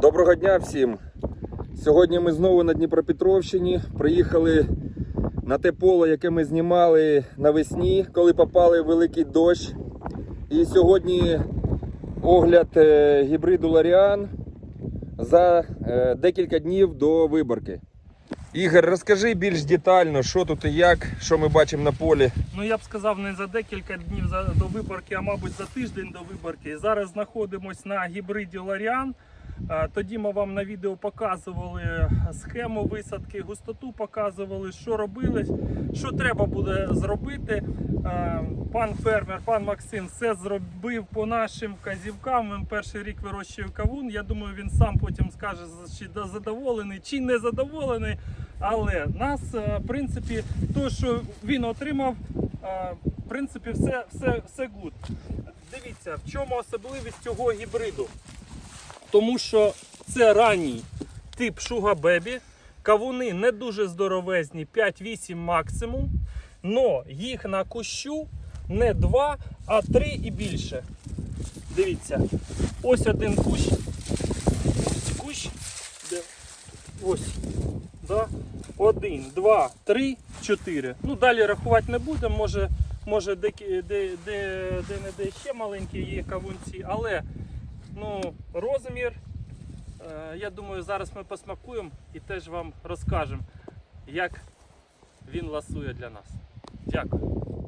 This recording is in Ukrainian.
Доброго дня всім! Сьогодні ми знову на Дніпропетровщині. Приїхали на те поле, яке ми знімали навесні, коли попали великий дощ. І сьогодні огляд е, гібриду Ларіан за е, декілька днів до виборки. Ігор, розкажи більш детально, що тут і як, що ми бачимо на полі. Ну я б сказав не за декілька днів до виборки, а мабуть за тиждень до виборки. Зараз знаходимось на гібриді Ларіан. Е, Тоді ми вам на відео показували схему висадки, густоту показували, що робили, що треба буде зробити. Е, Пан фермер, пан Максим, все зробив по нашим вказівкам. Він перший рік вирощує кавун. Я думаю, він сам потім скаже, чи задоволений, чи не задоволений. Але нас, е, в принципі, то, що він отримав, в принципі, все, все, все гуд. Дивіться, в чому особливість цього гібриду. Тому що це ранній тип Шуга Бебі. Кавуни не дуже здоровезні, 5-8 максимум. Но їх на кущу не 2, а 3 і більше. Дивіться, ось один кущ. Ось кущ. Де? Ось. Да? Один, два, три, чотири. Ну, далі рахувати не будемо. Може, може де, де, де, де, де ще маленькі є кавунці, але ну, розмір. е, Я думаю, зараз ми посмакуємо і теж вам розкажемо, як він ласує для нас. Дякую.